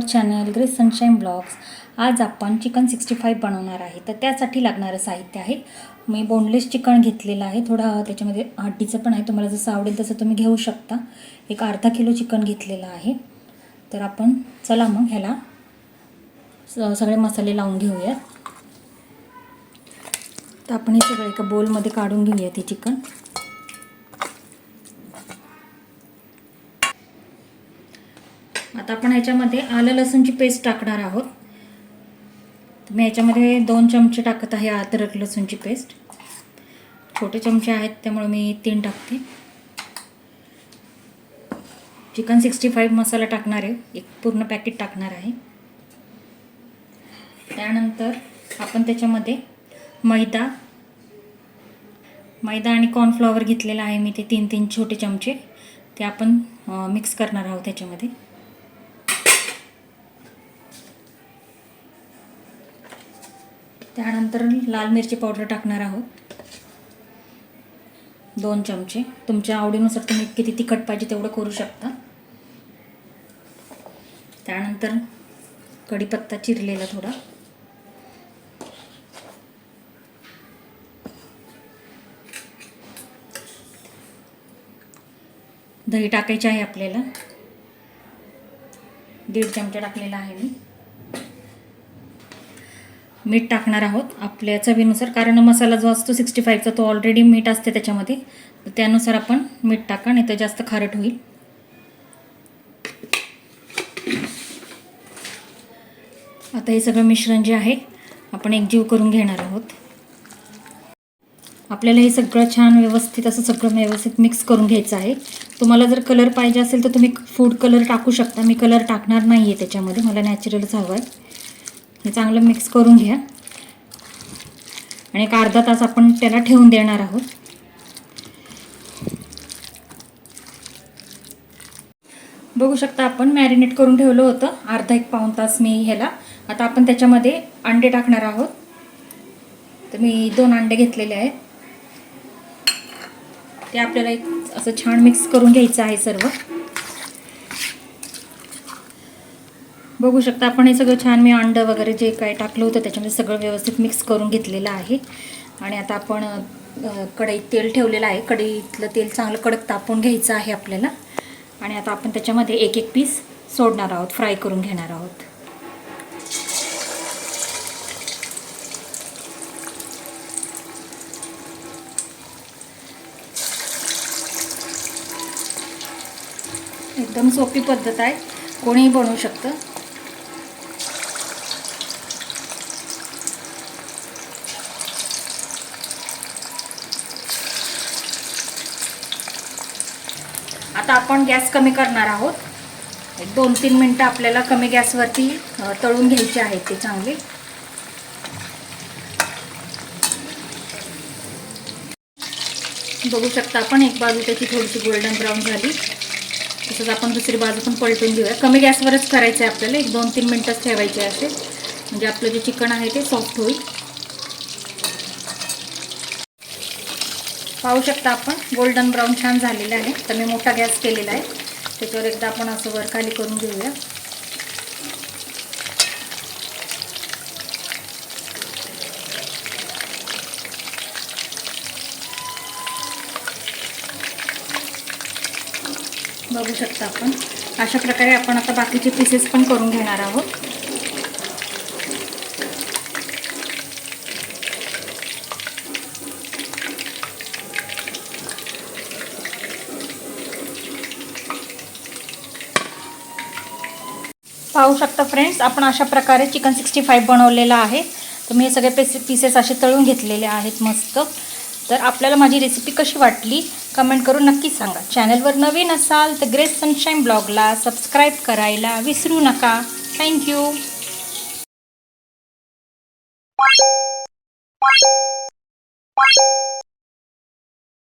Our channel Grace Sunshine blogs आज आपण chicken sixty five बनवणार आहे. तर त्यासाठी लागणारं साहित्य आहे. मी बोनलेस चिकन घेतलेलं आहे. थोडा त्याच्यामध्ये हड्डीचं पण आहे. तुम्हाला जसं आवडेल तसं तुम्ही घेऊ शकता. एक अर्धा किलो चिकन घेतलेलं आहे. तर आपण चला मग ह्याला सगळे मसाले लावून घेऊयात. तर आपण हे सगळं एका बोलमध्ये काढून घेऊयात हे चिकन आता आपण ह्याच्यामध्ये आलं लसूणची पेस्ट टाकणार आहोत. मी ह्याच्यामध्ये दोन चमचे टाकत आहे अद्रक लसूणची पेस्ट छोटे चमचे आहेत त्यामुळे मी तीन टाकते. चिकन सिक्स्टी फाईव्ह मसाला टाकणार आहे. एक पूर्ण पॅकेट टाकणार आहे. त्यानंतर आपण त्याच्यामध्ये मैदा मैदा आणि कॉर्नफ्लॉवर घेतलेला आहे मी ते तीन तीन छोटे चमचे. ते आपण मिक्स करणार आहोत त्याच्यामध्ये. त्यानंतर लाल मिरची पावडर टाकणार आहोत. दोन चमचे. तुमच्या आवडीनुसार तुम्ही किती तिखट पाहिजे तेवढं करू शकता. त्यानंतर कढीपत्ता चिरलेला थोडा. दही टाकायचे आहे आपल्याला. दीड चमचा टाकलेला आहे मी. मीठ टाकणार आहोत आपल्या चवीनुसार कारण मसाला जो असतो सिक्स्टी फाईव्हचा तो ऑलरेडी मीठ असते त्याच्यामध्ये. तर त्यानुसार आपण मीठ टाका नाही तर जास्त खारट होईल. आता हे सगळं मिश्रण जे आहे आपण एकजीव करून घेणार आहोत. आपल्याला हे सगळं छान व्यवस्थित असं सगळं व्यवस्थित मिक्स करून घ्यायचं आहे. तुम्हाला जर कलर पाहिजे असेल तर तुम्ही फूड कलर टाकू शकता. मी कलर टाकणार नाही आहे त्याच्यामध्ये. मला नॅचरलच हवं आहे हे चांगलं मिक्स करून घ्या. आणि एक अर्धा तास आपण त्याला ठेवून देणार आहोत. बघू शकता आपण मॅरिनेट करून ठेवलं होतं. अर्धा एक पाऊण तास मी ह्याला. आता आपण त्याच्यामध्ये अंडे टाकणार आहोत. तर मी दोन अंडे घेतलेले आहेत. ते आपल्याला एक असं छान मिक्स करून घ्यायचं आहे सर्व. बघू शकता आपण हे सगळं छान मी अंडं वगैरे जे काय टाकलं होतं त्याच्यामध्ये सगळं व्यवस्थित मिक्स करून घेतलेलं आहे. आणि आता आपण कढईत तेल ठेवलेलं आहे. कढईतलं तेल चांगलं कडक तापून घ्यायचं आहे आपल्याला. आणि आता आपण त्याच्यामध्ये एक एक पीस सोडणार आहोत फ्राय करून घेणार आहोत. एकदम सोपी पद्धत आहे. कोणीही बनवू शकतं. आता आपण गॅस कमी करणार आहोत. एक दोन तीन मिनटं आपल्याला कमी गॅसवरती तळून घ्यायचे आहेत ते चांगले. बघू शकता आपण एक बाजू त्याची थोडीशी गोल्डन ब्राऊन झाली. तसंच आपण दुसरी बाजू पण पलटून घेऊया. कमी गॅसवरच करायचं आहे आपल्याला एक दोन तीन मिनटंच ठेवायचे असे. म्हणजे आपलं जे चिकन आहे ते सॉफ्ट होईल. पाहू शकता आपण. गोल्डन ब्राऊन छान झालेलं आहे. तर मी मोठा गॅस केलेला आहे. त्याच्यावर एकदा आपण असं वरखाली करून घेऊया. बघू शकता आपण. अशा प्रकारे आपण आता बाकीचे पीसेस पण करून घेणार आहोत. पाहू शकता फ्रेंड्स आपण अशा प्रकारे चिकन सिक्स्टी फाईव्ह बनवलेलं आहे. तर मी हे सगळे पेसे पीसेस असे तळून घेतलेले आहेत मस्त. तर आपल्याला माझी रेसिपी कशी वाटली कमेंट करून नक्की सांगा. चॅनलवर नवीन असाल तर ग्रेस सनशाईन ब्लॉगला सबस्क्राईब करायला विसरू नका. थँक्यू